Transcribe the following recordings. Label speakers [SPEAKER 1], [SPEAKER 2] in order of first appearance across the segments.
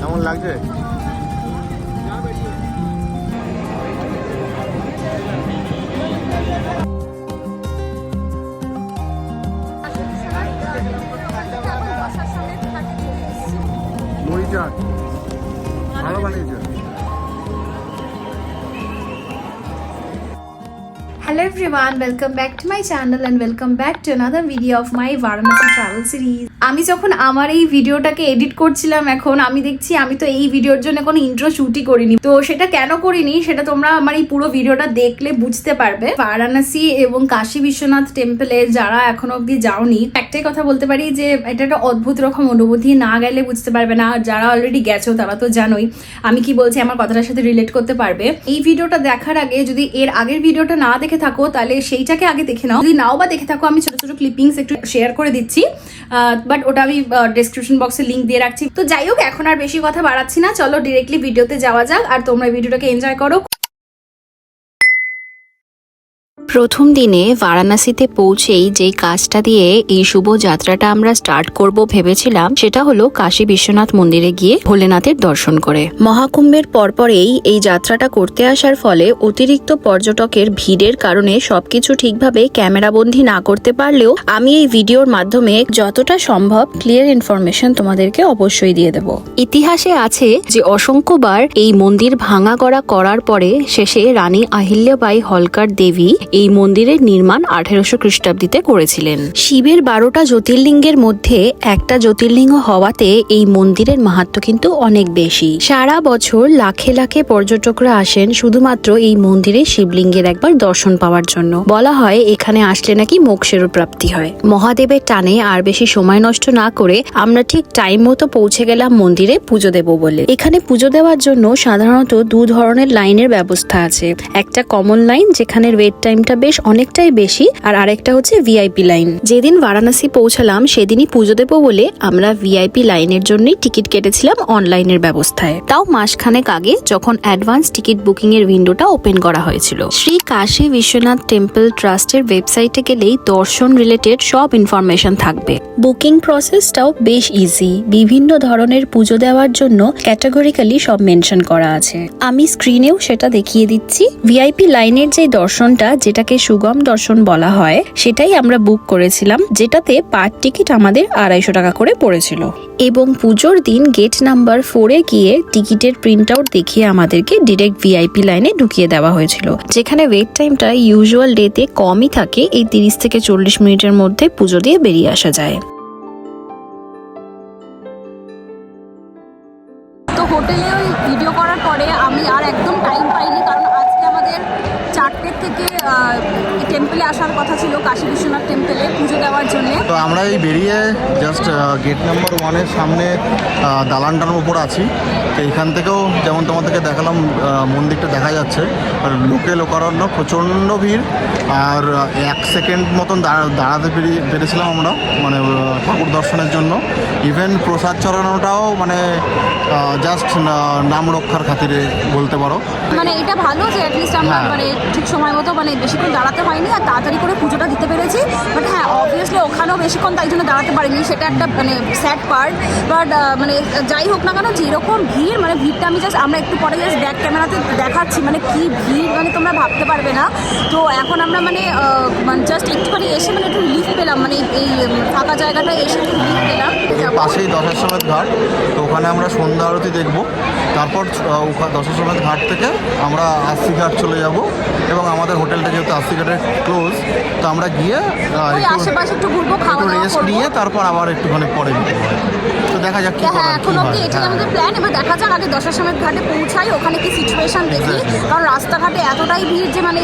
[SPEAKER 1] কেমন লাগছে মুড়ি চাট ভালো বানিয়েছে
[SPEAKER 2] Hello everyone, welcome back to my channel and welcome back to another video of my Varanasi travel series. আমি যখন আমার এই ভিডিওটাকে এডিট করছিলাম এখন, আমি দেখছি আমি তো এই ভিডিওর জন্য কোনো ইন্ট্রো শুটই করিনি। তো সেটা কেন করিনি? সেটা তোমরা আমার এই পুরো ভিডিওটা দেখলে বুঝতে পারবে। বারাণসী এবং কাশী বিশ্বনাথ টেম্পলে যারা এখনও অবধি যাওনি, একটাই কথা বলতে পারি যে, এটা একটা অদ্ভুত রকম অনুভূতি, না গেলে বুঝতে পারবে না। আর যারা অলরেডি গেছো, তারা তো জানোই। আমি কি বলছি, আমার কথাটার সাথে রিলেট করতে পারবে। এই ভিডিওটা দেখার আগে যদি এর আগের ভিডিওটা না দেখে থাকো, তাহলে সেইটাকে আগে দেখে নাও। যদি নাও বা দেখে থাকো, আমি ছোট ছোট ক্লিপিংস একটু শেয়ার করে দিচ্ছি। বাট ওটা আমি ডিসক্রিপশন বক্সে লিঙ্ক দিয়ে রাখছি। তো যাই হোক, এখন আর বেশি কথা বাড়াচ্ছি না। চলো ডিরেক্টলি ভিডিওতে যাওয়া যাক। আর তোমরা ভিডিওটাকে এনজয় করো।
[SPEAKER 3] প্রথম দিনে বারাণসীতে পৌঁছেই যেই কাজটা দিয়ে এই শুভ যাত্রাটা আমরা স্টার্ট করব ভেবেছিলাম সেটা হলো কাশী বিশ্বনাথ মন্দিরে গিয়ে ভোলেনাথের দর্শন করে। মহাকুম্ভের পরপরেই এই যাত্রাটা করতে আসার ফলে অতিরিক্ত পর্যটকের ভিড়ের কারণে সবকিছু ঠিকভাবে ক্যামেরাবন্দি না করতে পারলেও আমি এই ভিডিওর মাধ্যমে যতটা সম্ভব ক্লিয়ার ইনফরমেশন তোমাদেরকে অবশ্যই দিয়ে দেব। ইতিহাসে আছে যে অসংখ্যবার এই মন্দির ভাঙা করা করার পরে শেষে রানী আহিল্যবাই হলকার দেবী এই মন্দিরের নির্মাণ আঠেরোশো খ্রিস্টাব্দীতে করেছিলেন। শিবের বারোটা জ্যোতির্লিঙ্গের মধ্যে একটা জ্যোতির্লিঙ্গ হওয়াতে এই মন্দিরের মাহাত্ম কিন্তু অনেক বেশি। সারা বছর লাখে লাখে পর্যটকরা আসেন শুধুমাত্র এই মন্দিরে শিবলিঙ্গের একবার দর্শন পাওয়ার জন্য। বলা হয়, এখানে আসলে নাকি মোক্ষেরও প্রাপ্তি হয়। মহাদেবের টানে আর বেশি সময় নষ্ট না করে আমরা ঠিক টাইম মতো পৌঁছে গেলাম মন্দিরে পুজো দেব বলে। এখানে পুজো দেওয়ার জন্য সাধারণত দু ধরনের লাইনের ব্যবস্থা আছে। একটা কমন লাইন যেখানে ওয়েট টাইমটা বেশ অনেকটাই বেশি, আর আরেকটা হচ্ছে ভিআইপি লাইন যেদিন বারাণসী পৌঁছালাম, সেদিনই পুজো দেব বলে আমরা ভিআইপি লাইনের জন্যই টিকিট কেটেছিলাম অনলাইনের ব্যবস্থায়। তাও মাসখানেক আগে যখন অ্যাডভান্স টিকিট বুকিং এর উইন্ডোটা ওপেন করা হয়েছিল। শ্রী কাশী বিশ্বনাথ টেম্পল ট্রাস্টের ওয়েবসাইটে গেলেই দর্শন রিলেটেড সব ইনফরমেশন থাকবে। বুকিং প্রসেসটাও বেশ ইজি বিভিন্ন ধরনের পুজো দেওয়ার জন্য ক্যাটাগরিক্যালি সব মেনশন করা আছে। আমি স্ক্রিনেও সেটা দেখিয়ে দিচ্ছি। ভিআইপি লাইনের যে দর্শনটা যেটাকে সুগম দর্শন বলা হয়, সেটাই আমরা বুক করেছিলাম, যেটাতে পার টিকিট আমাদের আড়াইশো টাকা করে পড়েছিল। এবং পুজোর দিন গেট নাম্বার ফোরে গিয়ে টিকিটের প্রিন্ট আউট দেখিয়ে আমাদেরকে ডিরেক্ট ভিআইপি লাইনে ঢুকিয়ে দেওয়া হয়েছিল। যেখানে ওয়েট টাইমটা ইউজুয়াল ডেতে কমই থাকে, এই তিরিশ থেকে চল্লিশ মিনিটের মধ্যে পুজো দিয়ে বেরিয়ে আসা যায়।
[SPEAKER 4] হোটেলে ওই ভিডিও করার পরে আমি আর একদম টাইম পাইনি, কারণ আজকে আমাদের থেকে টেম্পলে আসার কথা ছিল কাশী বিশ্বনাথ টেম্পলে পুজো দেওয়ার জন্য।
[SPEAKER 1] তো আমরা এই বেরিয়ে জাস্ট গেট নাম্বার ওয়ানের সামনে দালানটার উপর আছি। তো এইখান থেকেও যেমন তোমাদেরকে দেখালাম মন্দিরটা দেখা যাচ্ছে। আর লোকে লোকারণ্য প্রচণ্ড ভিড়। আর এক সেকেন্ড মতন দাঁড়াতে পেরে- পেরেছিলাম আমরা মানে ঠাকুর দর্শনের জন্য। ইভেন প্রসাদ চড়ানোটাও মানে জাস্ট নাম রক্ষার খাতিরে বলতে পারো।
[SPEAKER 4] মানে এটা ভালো যে অ্যাটলিস্ট আমরা
[SPEAKER 1] হ্যাঁ।
[SPEAKER 4] মানে ঠিক সময় মতো মানে বেশিক্ষণ দাঁড়াতে হয়নি আর তাড়াতাড়ি করে পুজোটা দিতে পেরেছি। বাট হ্যাঁ অবভিয়াসলি ওখানেও বেশিক্ষণ তাই জন্য দাঁড়াতে পারিনি। সেটা একটা মানে স্যাড পার্ট বাট মানে যাই হোক না কেন, যেরকম ভিড় মানে ভিড়টা আমি জাস্ট আমরা একটু পরে জাস্ট ব্যাক ক্যামেরাতে দেখাচ্ছি মানে কি ভিড় মানে তোমরা ভাবতে পারবে না। তো এখন আমরা মানে মানে জাস্ট একটুখানি এসে মানে একটু রিলিফ পেলাম মানে এই ফাঁকা জায়গাটা এসে একটু রিলিফ পেলাম।
[SPEAKER 1] পাশেই দশাশ্বমেধ ঘাট, তো ওখানে আমরা সন্ধ্যা আরতি দেখব। তারপর দশাশ্বমেধ ঘাট থেকে আমরা আশি ঘাট চলে যাব। এবং আমাদের হোটেলটা যেহেতু আশি ক্লোজ তো আমরা গিয়ে একটু
[SPEAKER 4] আশেপাশে একটু ঘুরবো খাওয়া
[SPEAKER 1] একটু রেস্ট নিয়ে তারপর আবার একটুখানি পরে নিতে তো দেখা যাক কি
[SPEAKER 4] হ্যাঁ এখন অব্দি এটাই
[SPEAKER 1] হ্যাঁ।
[SPEAKER 4] আমাদের প্ল্যান এবার দেখা যাক আগে দশের সময় ঘাটে পৌঁছাই ওখানে কি সিচুয়েশন দেখি। কারণ রাস্তাঘাটে এতটাই ভিড় যে মানে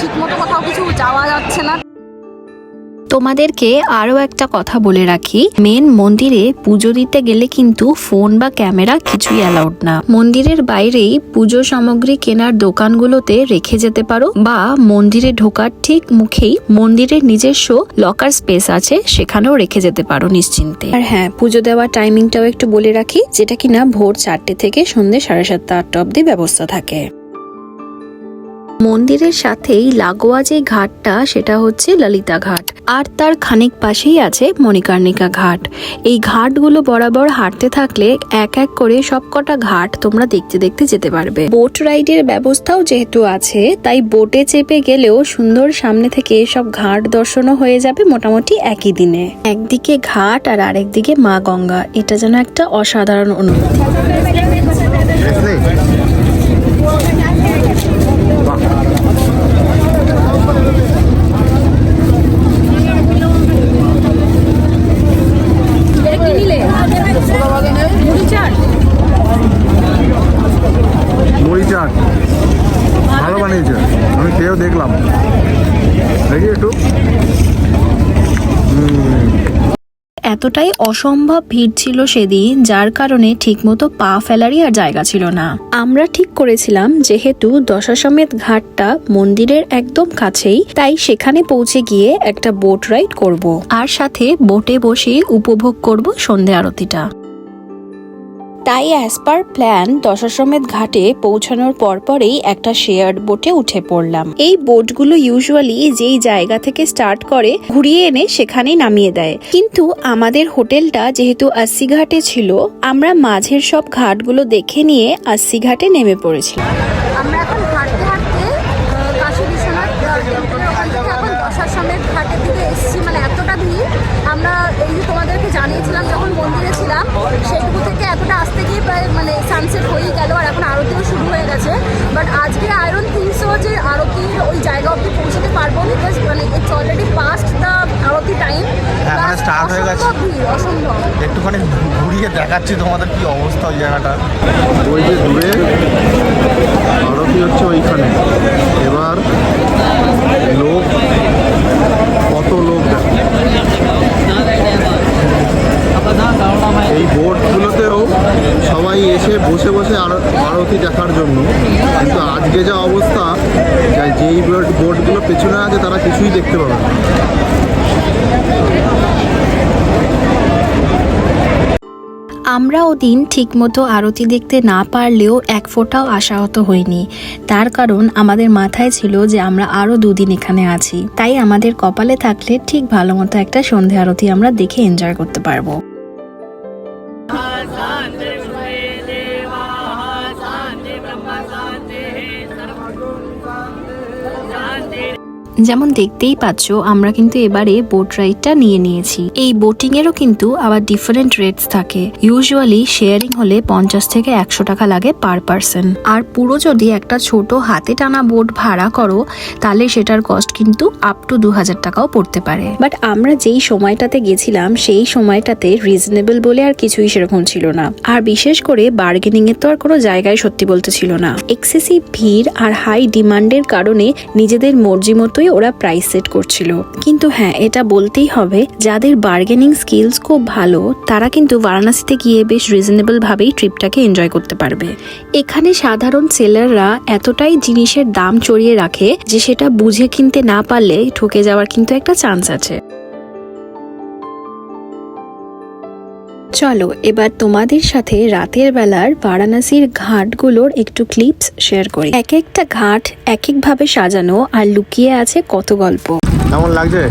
[SPEAKER 4] ঠিক মতো কোথাও কিছু যাওয়া যাচ্ছে না।
[SPEAKER 3] তোমাদেরকে আরও একটা কথা বলে রাখি। মেন মন্দিরে পুজো দিতে গেলে কিন্তু ফোন বা ক্যামেরা কিছুই অ্যালাউড না। মন্দিরের বাইরেই পুজো সামগ্রী কেনার দোকানগুলোতে রেখে যেতে পারো বা মন্দিরে ঢোকার ঠিক মুখেই মন্দিরের নিজস্ব লকার স্পেস আছে, সেখানেও রেখে যেতে পারো নিশ্চিন্তে। আর হ্যাঁ পুজো দেওয়ার টাইমিংটাও একটু বলে রাখি, যেটা কিনা ভোর চারটে থেকে সন্ধ্যে সাড়ে সাতটা আটটা অব্দি ব্যবস্থা থাকে। মন্দিরের সাথেই লাগোয়া যে ঘাটটা, সেটা হচ্ছে ললিতা ঘাট। আর তার খানিক পাশেই আছে মণিকর্ণিকা ঘাট। এই ঘাটগুলো বরাবর হাঁটতে থাকলে এক এক করে সবকটা ঘাট তোমরা দেখতে দেখতে যেতে পারবে। বোট রাইডের ব্যবস্থাও যেহেতু আছে, তাই বোটে চেপে গেলেও সুন্দর সামনে থেকে সব ঘাট দর্শনও হয়ে যাবে মোটামুটি একই দিনে। একদিকে ঘাট আর আরেকদিকে মা গঙ্গা। এটা যেন একটা অসাধারণ অনুভূতি।
[SPEAKER 4] মুড়ি চাট।
[SPEAKER 1] ভালো বানিয়েছে। আমি খেয়েও দেখলাম। দেখি একটু।
[SPEAKER 3] এতটাই অসম্ভব ভিড় ছিল সেদিন, যার কারণে ঠিকমতো পা ফেলারই আর জায়গা ছিল না। আমরা ঠিক করেছিলাম, যেহেতু দশাসমেত ঘাটটা মন্দিরের একদম কাছেই, তাই সেখানে পৌঁছে গিয়ে একটা বোট রাইড করব। আর সাথে বোটে বসে উপভোগ করব সন্ধে আরতিটা। তাই অ্যাজ পার প্ল্যান দশাশ্বমেধ ঘাটে পৌঁছানোর পরপরেই একটা শেয়ার বোটে উঠে পড়লাম। এই বোটগুলো ইউজুয়ালি যেই জায়গা থেকে স্টার্ট করে, ঘুরিয়ে এনে সেখানেই নামিয়ে দেয়। কিন্তু আমাদের হোটেলটা যেহেতু আসি ঘাটে ছিল, আমরা মাঝের সব ঘাটগুলো দেখে নিয়ে আস্সি ঘাটে নেমে পড়েছিলাম।
[SPEAKER 4] এখন দশাশ্বমেধ ঘাটের দিকে এসেছি মানে এতটা ভিড় আমরা এই যে তোমাদেরকে জানিয়েছিলাম যখন মন্দিরে ছিলাম সেটুকু থেকে এতটা আসতে গিয়ে প্রায় মানে সানসেট হয়েই গেল আর এখন আরতিও শুরু হয়ে গেছে। বাট আজকে আয়রন তিনশো যে আরতির ওই জায়গা অব্দি পৌঁছতে পারব বিকজ মানে it's already past the aarti time
[SPEAKER 1] হ্যাঁ, মানে হয়ে গেছে।
[SPEAKER 4] অসম্ভব
[SPEAKER 1] একটুখানি ঘুরিয়ে দেখাচ্ছি তোমাদের কি অবস্থা ওই জায়গাটা। ওই যে দূরে আরতি হচ্ছে ওইখানে। এবার লোক কত লোক এই বোর্ডগুলোতেও সবাই এসে বসে বসে আর- আরতি দেখার জন্য। কিন্তু আজকে যা অবস্থা যেই বোর্ড বোটগুলো পেছনে আছে, তারা কিছুই দেখতে পাবে না।
[SPEAKER 3] আমরা ওদিন ঠিকমতো আরতি দেখতে না পারলেও এক ফোঁটাও আশাহত হইনি। তার কারণ আমাদের মাথায় ছিল যে আমরা আরও দুদিন এখানে আছি। তাই আমাদের কপালে থাকলে ঠিক ভালো মতো একটা সন্ধে আরতি আমরা দেখে এনজয় করতে পারব। যেমন দেখতেই পাচ্ছ, আমরা কিন্তু এবারে বোট রাইডটা নিয়ে নিয়েছি। এই বোটিং এরও কিন্তু আবার ডিফারেন্ট রেটস থাকে। ইউজুয়ালি শেয়ারিং হলে পঞ্চাশ থেকে একশো টাকা লাগে পার পার্সন আর পুরো যদি একটা ছোট হাতে টানা বোট ভাড়া করো, তাহলে সেটার কস্ট কিন্তু আপ টু দু হাজার টাকাও পড়তে পারে। বাট আমরা যেই সময়টাতে গেছিলাম, সেই সময়টাতে রিজনেবল বলে আর কিছুই সেরকম ছিল না। আর বিশেষ করে বার্গেনিং এর তো আর কোনো জায়গায় সত্যি বলতে ছিল না। এক্সেসিভ ভিড় আর হাই ডিমান্ডের কারণে নিজেদের মর্জি মতোই ওরা প্রাইস সেট করছিল। কিন্তু হ্যাঁ এটা বলতেই হবে, যাদের বার্গেনিং স্কিলস খুব ভালো, তারা কিন্তু বারাণসীতে গিয়ে বেশ রিজনেবল ভাবেই ট্রিপটাকে এনজয় করতে পারবে। এখানে সাধারণ সেলাররা এতটাই জিনিসের দাম চড়িয়ে রাখে যে সেটা বুঝে কিনতে না পারলে ঠকে যাওয়ার কিন্তু একটা চান্স আছে। চলো, এবার তোমাদের সাথে রাতের বেলার বারাণসীর ঘাটগুলোর একটু ক্লিপস শেয়ার করি। এক একটা ঘাট এক একভাবে সাজানো আর লুকিয়ে আছে কত গল্প।
[SPEAKER 1] কেমন লাগছে?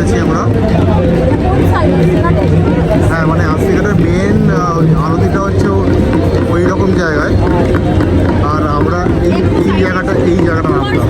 [SPEAKER 1] নেমেছি আমরা হ্যাঁ মানে আফ্রিকাটার মেন আরতিটা হচ্ছে ওই রকম জায়গায় আর আমরা এই জায়গাটা এই জায়গাটা নামলাম।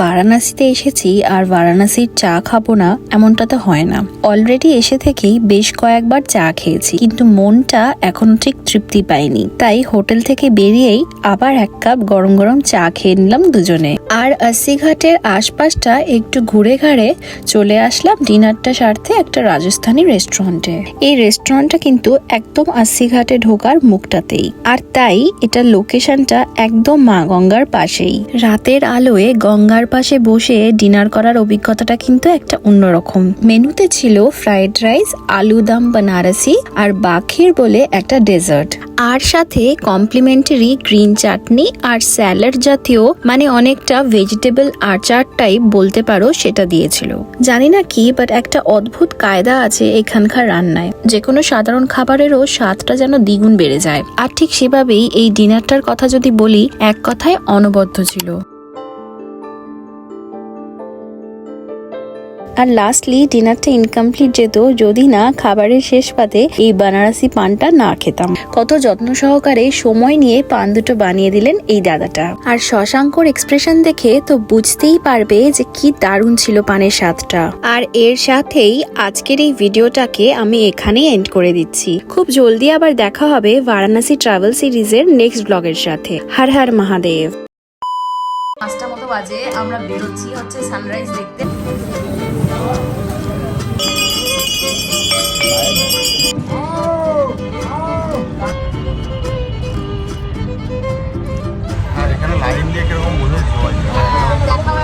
[SPEAKER 3] বারাণসীতে এসেছি আর বারাণসীর চা খাব না, এমনটা তো হয় না। অলরেডি এসে থেকেই বেশ কয়েকবার চা খেয়েছি, কিন্তু মনটা এখনও ঠিক তৃপ্তি পায়নি তাই হোটেল থেকে বেরিয়েই আবার এক কাপ গরম গরম চা খেয়ে নিলাম দুজনে। আর আশি ঘাটের আশপাশটা একটু ঘুরে ঘাড়ে চলে আসলাম ডিনারটা সারতে একটা রাজস্থানি রেস্টুরেন্টে। এই রেস্টুরেন্টটা কিন্তু একদম আশি ঘাটে ঢোকার মুখটাতেই। আর তাই এটা লোকেশনটা একদম মা গঙ্গার পাশেই। রাতের আলোয় গঙ্গার পাশে বসে ডিনার করার অভিজ্ঞতাটা কিন্তু একটা অন্যরকম। মেনুতে ছিল ফ্রাইড রাইস, আলু দাম বানারসি আর বাখির বলে একটা ডেজার্ট। আর সাথে কমপ্লিমেন্টারি গ্রিন চাটনি আর স্যালাড জাতীয় মানে অনেকটা ভেজিটেবল আচার টাইপ বলতে পারো সেটা দিয়েছিল। জানি না কি বাট একটা অদ্ভুত কায়দা আছে এখানকার রান্নায়। যে কোনো সাধারণ খাবারেরও স্বাদটা যেন দ্বিগুণ বেড়ে যায়। আর ঠিক সেভাবেই এই ডিনারটার কথা যদি বলি, এক কথায় অনবদ্য ছিল। আর লাস্টলি ডিনারটা ইনকমপ্লিট যেত, যদি না খাবারের শেষ পাতে এই বানারসি পানটা না খেতাম। কত যত্ন সহকারে সময় নিয়ে পান দুটো বানিয়ে দিলেন এই দাদাটা। আর শশাঙ্কর এক্সপ্রেশন দেখে তো বুঝতেই পারবে যে কি দারুণ ছিল পানের স্বাদটা। আর এর সাথেই আজকের এই ভিডিওটাকে আমি এখানেই এন্ড করে দিচ্ছি। খুব জলদি আবার দেখা হবে বারাণসী ট্রাভেল সিরিজের নেক্সট ব্লগের সাথে। হর হর মহাদেব।
[SPEAKER 2] মতো বাজে? আমরা বেরোচ্ছি হচ্ছে সানরাইজ দেখতে।
[SPEAKER 1] লাইন দিয়ে কীরকম
[SPEAKER 2] বোঝা একবার